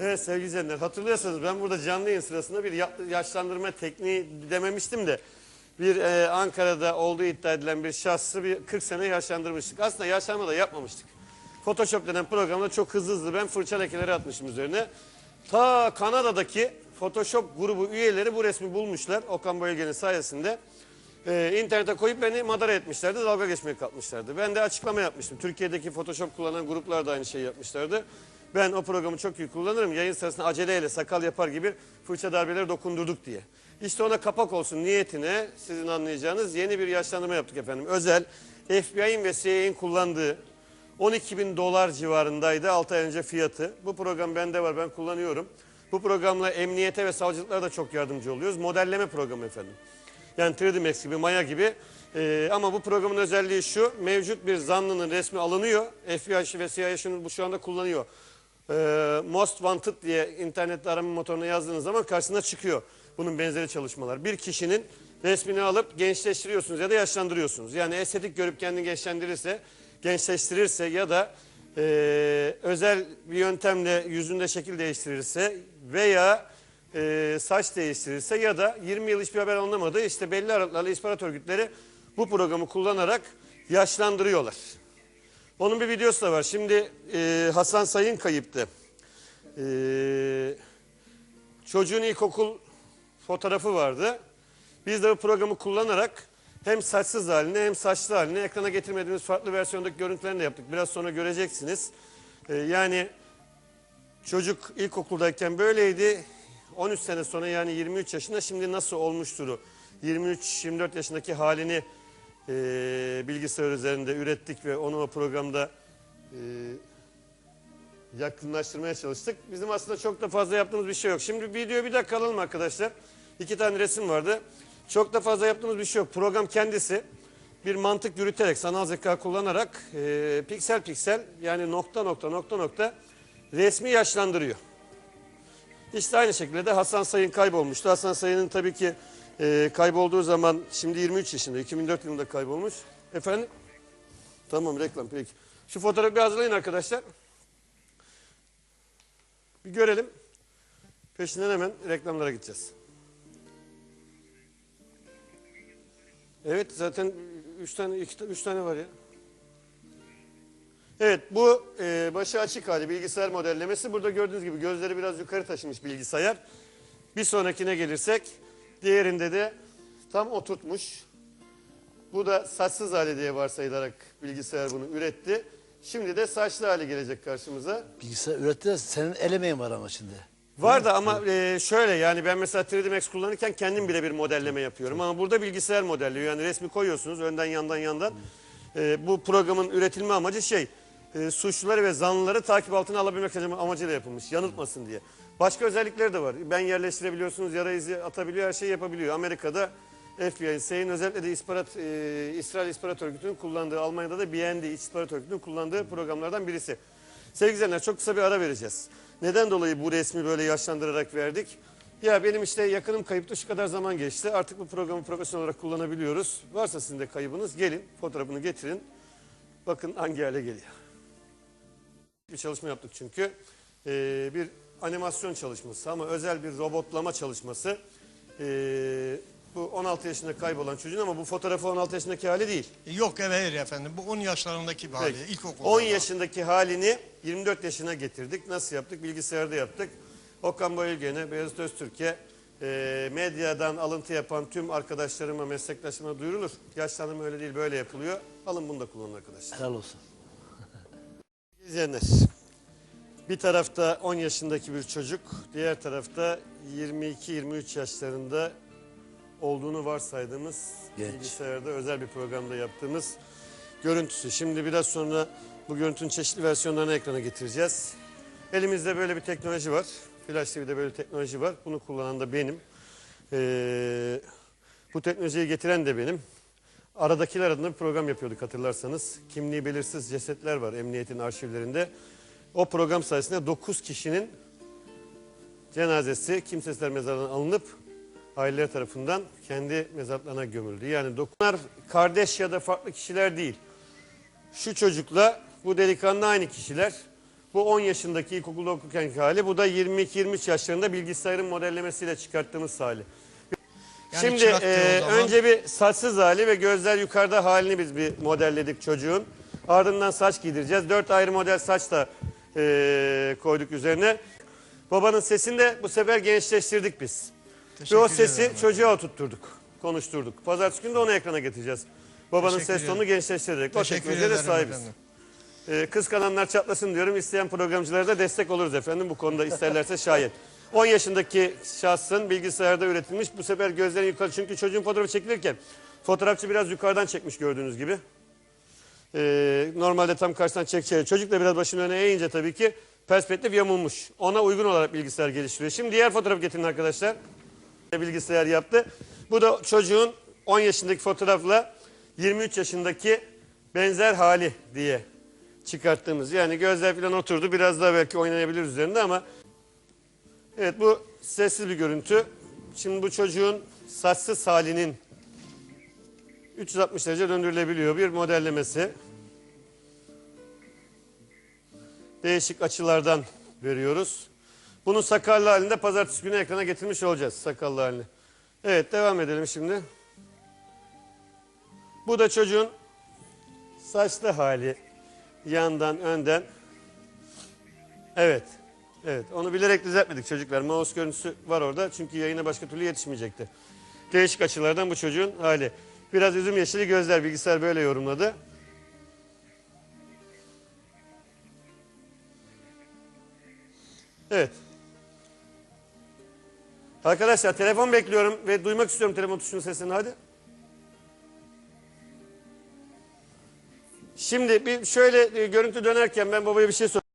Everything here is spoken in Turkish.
Evet sevgili izleyenler hatırlıyorsanız ben burada canlı yayın sırasında bir ya- yaşlandırma tekniği dememiştim de bir e, Ankara'da olduğu iddia edilen bir şahsı bir 40 sene yaşlandırmıştık. Aslında yaşlanma da yapmamıştık. Photoshop denen programda çok hızlı hızlı ben fırça lekeleri atmışım üzerine. Ta Kanada'daki Photoshop grubu üyeleri bu resmi bulmuşlar Okan Bayülgen'in sayesinde. Ee, internete koyup beni madara etmişlerdi, dalga geçmeye kalkmışlardı. Ben de açıklama yapmıştım. Türkiye'deki Photoshop kullanan gruplar da aynı şeyi yapmışlardı. Ben o programı çok iyi kullanırım. Yayın sırasında aceleyle sakal yapar gibi fırça darbeleri dokundurduk diye. İşte ona kapak olsun niyetine sizin anlayacağınız yeni bir yaşlandırma yaptık efendim. Özel FBI'nin ve CIA'nin kullandığı 12 bin dolar civarındaydı 6 ay önce fiyatı. Bu program bende var ben kullanıyorum. Bu programla emniyete ve savcılıklara da çok yardımcı oluyoruz. Modelleme programı efendim. Yani 3D Max gibi, Maya gibi. Ee, ama bu programın özelliği şu. Mevcut bir zanlının resmi alınıyor. FBI ve CIA şunu bu şu anda kullanıyor. Ee, Most Wanted diye internette arama motoruna yazdığınız zaman karşısına çıkıyor. Bunun benzeri çalışmalar. Bir kişinin resmini alıp gençleştiriyorsunuz ya da yaşlandırıyorsunuz. Yani estetik görüp kendini gençlendirirse, gençleştirirse ya da e, özel bir yöntemle yüzünde şekil değiştirirse veya e, saç değiştirirse ya da 20 yıl hiçbir haber anlamadı. işte belli aralıklarla istihbarat örgütleri bu programı kullanarak yaşlandırıyorlar. Onun bir videosu da var. Şimdi e, Hasan Sayın kayıptı. E, çocuğun ilkokul fotoğrafı vardı. Biz de bu programı kullanarak hem saçsız halini hem saçlı halini ekrana getirmediğimiz farklı versiyondaki görüntülerini de yaptık. Biraz sonra göreceksiniz. E, yani Çocuk ilkokuldayken böyleydi. 13 sene sonra yani 23 yaşında şimdi nasıl olmuştur 23-24 yaşındaki halini e, bilgisayar üzerinde ürettik ve onu o programda e, yakınlaştırmaya çalıştık. Bizim aslında çok da fazla yaptığımız bir şey yok. Şimdi videoyu bir dakika alalım arkadaşlar. İki tane resim vardı. Çok da fazla yaptığımız bir şey yok. Program kendisi bir mantık yürüterek, sanal zeka kullanarak e, piksel piksel yani nokta nokta nokta nokta resmi yaşlandırıyor. İşte aynı şekilde de Hasan Sayın kaybolmuştu. Hasan Sayın'ın tabii ki e, kaybolduğu zaman şimdi 23 yaşında, 2004 yılında kaybolmuş. Efendim? Tamam reklam peki. Şu fotoğrafı bir hazırlayın arkadaşlar. Bir görelim. Peşinden hemen reklamlara gideceğiz. Evet zaten üç tane, iki, üç tane var ya. Evet bu e, başı açık hali bilgisayar modellemesi. Burada gördüğünüz gibi gözleri biraz yukarı taşımış bilgisayar. Bir sonrakine gelirsek diğerinde de tam oturtmuş. Bu da saçsız hali diye varsayılarak bilgisayar bunu üretti. Şimdi de saçlı hali gelecek karşımıza. Bilgisayar üretti de senin el emeğin var ama şimdi. Var da ama e, şöyle yani ben mesela 3D Max kullanırken kendim bile bir modelleme yapıyorum. Ama burada bilgisayar modelliyor. Yani resmi koyuyorsunuz önden yandan yandan. E, bu programın üretilme amacı şey e, suçluları ve zanlıları takip altına alabilmek amacıyla yapılmış. Yanıltmasın diye. Başka özellikleri de var. Ben yerleştirebiliyorsunuz, yara izi atabiliyor, her şeyi yapabiliyor. Amerika'da FBI, SEİ'nin özellikle de İstihbarat, e, İsrail İstihbarat Örgütü'nün kullandığı, Almanya'da da BND İstihbarat Örgütü'nün kullandığı programlardan birisi. Sevgili izleyenler çok kısa bir ara vereceğiz. Neden dolayı bu resmi böyle yaşlandırarak verdik? Ya benim işte yakınım kayıptı şu kadar zaman geçti. Artık bu programı profesyonel olarak kullanabiliyoruz. Varsa sizin de kaybınız gelin fotoğrafını getirin. Bakın hangi hale geliyor. Bir çalışma yaptık çünkü. Ee, bir animasyon çalışması ama özel bir robotlama çalışması. Ee, bu 16 yaşında kaybolan çocuğun ama bu fotoğrafı 16 yaşındaki hali değil. Yok evet hayır efendim. Bu 10 yaşlarındaki bir hali. Peki. İlkokulda. 10 yaşındaki halini 24 yaşına getirdik. Nasıl yaptık? Bilgisayarda yaptık. Okan Bayülgen'e, Beyazıt Öztürk'e, e, medyadan alıntı yapan tüm arkadaşlarıma, meslektaşlarıma duyurulur. Yaşlandırma öyle değil, böyle yapılıyor. Alın bunu da kullanın arkadaşlar. Helal olsun. İzleyenler, bir tarafta 10 yaşındaki bir çocuk, diğer tarafta 22-23 yaşlarında olduğunu varsaydığımız Genç. bilgisayarda özel bir programda yaptığımız görüntüsü. Şimdi biraz sonra bu görüntünün çeşitli versiyonlarını ekrana getireceğiz. Elimizde böyle bir teknoloji var. Flash TV'de böyle bir teknoloji var. Bunu kullanan da benim. Ee, bu teknolojiyi getiren de benim. Aradakiler adına bir program yapıyorduk hatırlarsanız. Kimliği belirsiz cesetler var emniyetin arşivlerinde. O program sayesinde 9 kişinin cenazesi kimsesizler mezarından alınıp aileler tarafından kendi mezarlarına gömüldü. Yani dokunlar kardeş ya da farklı kişiler değil. Şu çocukla bu delikanlı aynı kişiler. Bu 10 yaşındaki ilkokulda okurken hali. Bu da 22-23 yaşlarında bilgisayarın modellemesiyle çıkarttığımız hali. Yani Şimdi e, zaman. önce bir saçsız hali ve gözler yukarıda halini biz bir modelledik çocuğun. Ardından saç giydireceğiz. Dört ayrı model saç da e, koyduk üzerine. Babanın sesini de bu sefer gençleştirdik biz. Ve Teşekkür o sesi ederim. çocuğa oturtturduk, konuşturduk. Pazartesi günü de onu ekrana getireceğiz. Babanın Teşekkür ses tonunu gençleştirerek. O teknolojiye de sahibiz. efendim. Ee, kıskananlar çatlasın diyorum. İsteyen programcılara da destek oluruz efendim. Bu konuda isterlerse şayet. 10 yaşındaki şahsın bilgisayarda üretilmiş. Bu sefer gözlerin yukarı. Çünkü çocuğun fotoğrafı çekilirken fotoğrafçı biraz yukarıdan çekmiş gördüğünüz gibi. Ee, normalde tam karşıdan çekeceği. Çocuk da biraz başını öne eğince tabii ki perspektif yamulmuş. Ona uygun olarak bilgisayar geliştiriyor. Şimdi diğer fotoğraf getirin arkadaşlar. Bilgisayar yaptı. Bu da çocuğun 10 yaşındaki fotoğrafla 23 yaşındaki benzer hali diye çıkarttığımız. Yani gözler falan oturdu. Biraz daha belki oynayabilir üzerinde ama evet bu sessiz bir görüntü. Şimdi bu çocuğun saçsız halinin 360 derece döndürülebiliyor bir modellemesi. Değişik açılardan veriyoruz. Bunun sakallı halinde pazartesi günü ekrana getirmiş olacağız sakallı halini. Evet devam edelim şimdi. Bu da çocuğun saçlı hali. Yandan, önden. Evet. Evet. Onu bilerek düzeltmedik çocuklar. Mouse görüntüsü var orada. Çünkü yayına başka türlü yetişmeyecekti. Değişik açılardan bu çocuğun hali. Biraz üzüm yeşili gözler. Bilgisayar böyle yorumladı. Evet. Arkadaşlar telefon bekliyorum ve duymak istiyorum telefon tuşunun sesini hadi. Şimdi bir şöyle e, görüntü dönerken ben babaya bir şey sor.